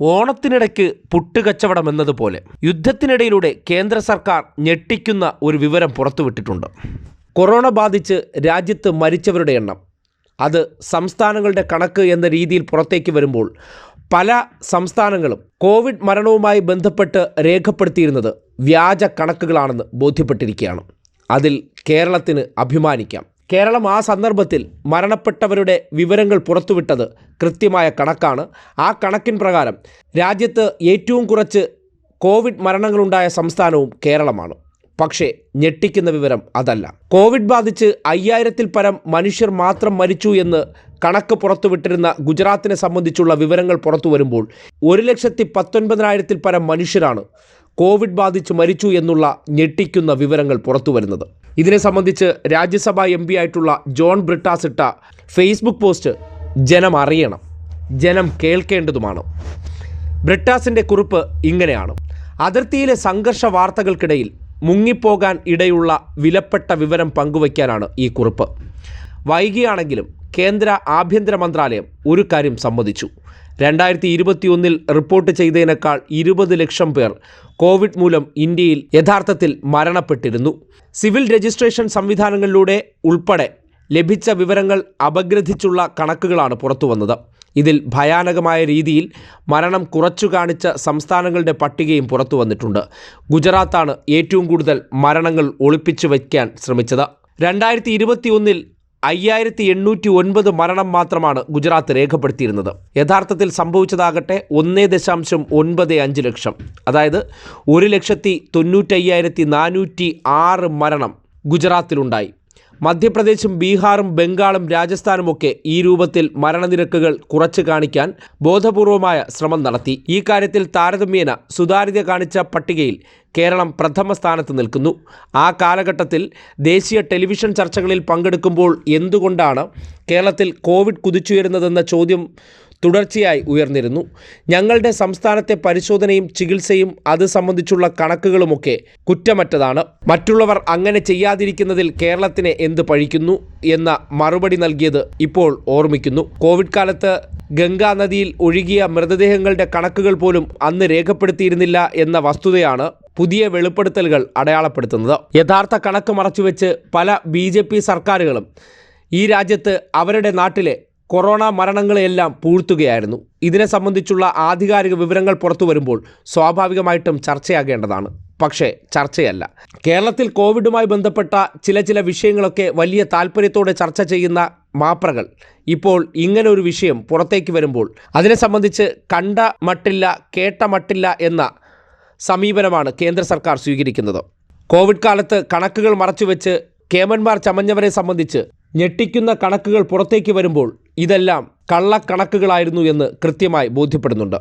ഓണത്തിനിടയ്ക്ക് പുട്ടുകച്ചവടം എന്നതുപോലെ യുദ്ധത്തിനിടയിലൂടെ കേന്ദ്ര സർക്കാർ ഞെട്ടിക്കുന്ന ഒരു വിവരം പുറത്തുവിട്ടിട്ടുണ്ട്. കൊറോണ ബാധിച്ച് രാജ്യത്ത് മരിച്ചവരുടെ എണ്ണം അത് സംസ്ഥാനങ്ങളുടെ കണക്ക് എന്ന രീതിയിൽ പുറത്തേക്ക് വരുമ്പോൾ പല സംസ്ഥാനങ്ങളും കോവിഡ് മരണവുമായി ബന്ധപ്പെട്ട് രേഖപ്പെടുത്തിയിരുന്നത് വ്യാജ കണക്കുകളാണെന്ന് ബോധ്യപ്പെട്ടിരിക്കുകയാണ്. അതിൽ കേരളത്തിന് അഭിമാനിക്കാം. കേരളം ആ സന്ദർഭത്തിൽ മരണപ്പെട്ടവരുടെ വിവരങ്ങൾ പുറത്തുവിട്ടത് കൃത്യമായ കണക്കാണ്. ആ കണക്കിൻ പ്രകാരം രാജ്യത്ത് ഏറ്റവും കുറച്ച് കോവിഡ് മരണങ്ങളുണ്ടായ സംസ്ഥാനവും കേരളമാണ്. പക്ഷേ ഞെട്ടിക്കുന്ന വിവരം അതല്ല. കോവിഡ് ബാധിച്ച് അയ്യായിരത്തിൽ പരം മനുഷ്യർ മാത്രം മരിച്ചു എന്ന് കണക്ക് പുറത്തുവിട്ടിരുന്ന ഗുജറാത്തിനെ സംബന്ധിച്ചുള്ള വിവരങ്ങൾ പുറത്തു വരുമ്പോൾ ഒരു ലക്ഷത്തി പത്തൊൻപതിനായിരത്തിൽ പരം മനുഷ്യരാണ് കോവിഡ് ബാധിച്ച് മരിച്ചു എന്നുള്ള ഞെട്ടിക്കുന്ന വിവരങ്ങൾ പുറത്തു വരുന്നത് ഇതിനെ സംബന്ധിച്ച് രാജ്യസഭാ എം പി ആയിട്ടുള്ള ജോൺ ബ്രിട്ടാസ് ഇട്ട ഫേസ്ബുക്ക് പോസ്റ്റ് ജനം അറിയണം ജനം കേൾക്കേണ്ടതുമാണ്. ബ്രിട്ടാസിന്റെ കുറിപ്പ് ഇങ്ങനെയാണ്. അതിർത്തിയിലെ സംഘർഷ വാർത്തകൾക്കിടയിൽ മുങ്ങിപ്പോകാൻ ഇടയുള്ള വിലപ്പെട്ട വിവരം പങ്കുവയ്ക്കാനാണ് ഈ കുറിപ്പ്. വൈകിയാണെങ്കിലും കേന്ദ്ര ആഭ്യന്തര മന്ത്രാലയം ഒരു കാര്യം സമ്മതിച്ചു. രണ്ടായിരത്തി ഇരുപത്തിയൊന്നിൽ റിപ്പോർട്ട് ചെയ്തതിനേക്കാൾ ഇരുപത് ലക്ഷം പേർ കോവിഡ് മൂലം ഇന്ത്യയിൽ യഥാർത്ഥത്തിൽ മരണപ്പെട്ടിരുന്നു. സിവിൽ രജിസ്ട്രേഷൻ സംവിധാനങ്ങളിലൂടെ ഉൾപ്പെടെ ലഭിച്ച വിവരങ്ങൾ അപഗ്രഥിച്ചുള്ള കണക്കുകളാണ് പുറത്തുവന്നത്. ഇതിൽ ഭയാനകമായ രീതിയിൽ മരണം കുറച്ചു കാണിച്ച സംസ്ഥാനങ്ങളുടെ പട്ടികയും പുറത്തു വന്നിട്ടുണ്ട് ഗുജറാത്താണ് ഏറ്റവും കൂടുതൽ മരണങ്ങൾ ഒളിപ്പിച്ചു വയ്ക്കാൻ ശ്രമിച്ചത്. രണ്ടായിരത്തി ഇരുപത്തിയൊന്നിൽ അയ്യായിരത്തി എണ്ണൂറ്റി ഒൻപത് മരണം മാത്രമാണ് ഗുജറാത്ത് രേഖപ്പെടുത്തിയിരുന്നത്. യഥാർത്ഥത്തിൽ സംഭവിച്ചതാകട്ടെ ഒന്നേ ദശാംശം ഒൻപത് അഞ്ച് ലക്ഷം. അതായത് ഒരു ലക്ഷത്തി തൊണ്ണൂറ്റയ്യായിരത്തി നാനൂറ്റി ആറ് മരണം ഗുജറാത്തിലുണ്ടായി. മധ്യപ്രദേശും ബീഹാറും ബംഗാളും രാജസ്ഥാനുമൊക്കെ ഈ രൂപത്തിൽ മരണനിരക്കുകൾ കുറച്ചു കാണിക്കാൻ ബോധപൂർവമായ ശ്രമം നടത്തി. ഈ കാര്യത്തിൽ താരതമ്യേന സുതാര്യത കാണിച്ച പട്ടികയിൽ കേരളം പ്രഥമ സ്ഥാനത്ത് നിൽക്കുന്നു. ആ കാലഘട്ടത്തിൽ ദേശീയ ടെലിവിഷൻ ചർച്ചകളിൽ പങ്കെടുക്കുമ്പോൾ എന്തുകൊണ്ടാണ് കേരളത്തിൽ കോവിഡ് കുതിച്ചുയരുന്നതെന്ന ചോദ്യം തുടർച്ചയായി ഉയർന്നിരുന്നു. ഞങ്ങളുടെ സംസ്ഥാനത്തെ പരിശോധനയും ചികിത്സയും അത് സംബന്ധിച്ചുള്ള കണക്കുകളുമൊക്കെ കുറ്റമറ്റതാണ്. മറ്റുള്ളവർ അങ്ങനെ ചെയ്യാതിരിക്കുന്നതിൽ കേരളത്തിനെ എന്ത് പഴിക്കുന്നു എന്ന മറുപടി നൽകിയത് ഇപ്പോൾ ഓർമ്മിക്കുന്നു. കോവിഡ് കാലത്ത് ഗംഗാ നദിയിൽ ഒഴുകിയ മൃതദേഹങ്ങളുടെ കണക്കുകൾ പോലും അന്ന് രേഖപ്പെടുത്തിയിരുന്നില്ല എന്ന വസ്തുതയാണ് പുതിയ വെളിപ്പെടുത്തലുകൾ അടയാളപ്പെടുത്തുന്നത്. യഥാർത്ഥ കണക്ക് മറച്ചുവെച്ച് പല ബി സർക്കാരുകളും ഈ രാജ്യത്ത് അവരുടെ നാട്ടിലെ കൊറോണ മരണങ്ങളെയെല്ലാം പൂഴ്ത്തുകയായിരുന്നു. ഇതിനെ സംബന്ധിച്ചുള്ള ആധികാരിക വിവരങ്ങൾ പുറത്തു വരുമ്പോൾ സ്വാഭാവികമായിട്ടും ചർച്ചയാകേണ്ടതാണ്. പക്ഷേ ചർച്ചയല്ല. കേരളത്തിൽ കോവിഡുമായി ബന്ധപ്പെട്ട ചില ചില വിഷയങ്ങളൊക്കെ വലിയ താല്പര്യത്തോടെ ചർച്ച ചെയ്യുന്ന മാപ്രകൾ ഇപ്പോൾ ഇങ്ങനെ ഒരു വിഷയം പുറത്തേക്ക് വരുമ്പോൾ അതിനെ സംബന്ധിച്ച് കണ്ട മട്ടില്ല കേട്ട മട്ടില്ല എന്ന സമീപനമാണ് കേന്ദ്ര സർക്കാർ സ്വീകരിക്കുന്നത്. കോവിഡ് കാലത്ത് കണക്കുകൾ മറച്ചുവെച്ച് കേമന്മാർ ചമഞ്ഞവരെ സംബന്ധിച്ച് ഞെട്ടിക്കുന്ന കണക്കുകൾ പുറത്തേക്ക് വരുമ്പോൾ ഇതെല്ലാം കള്ളക്കണക്കുകളായിരുന്നു എന്ന് കൃത്യമായി ബോധ്യപ്പെടുന്നുണ്ട്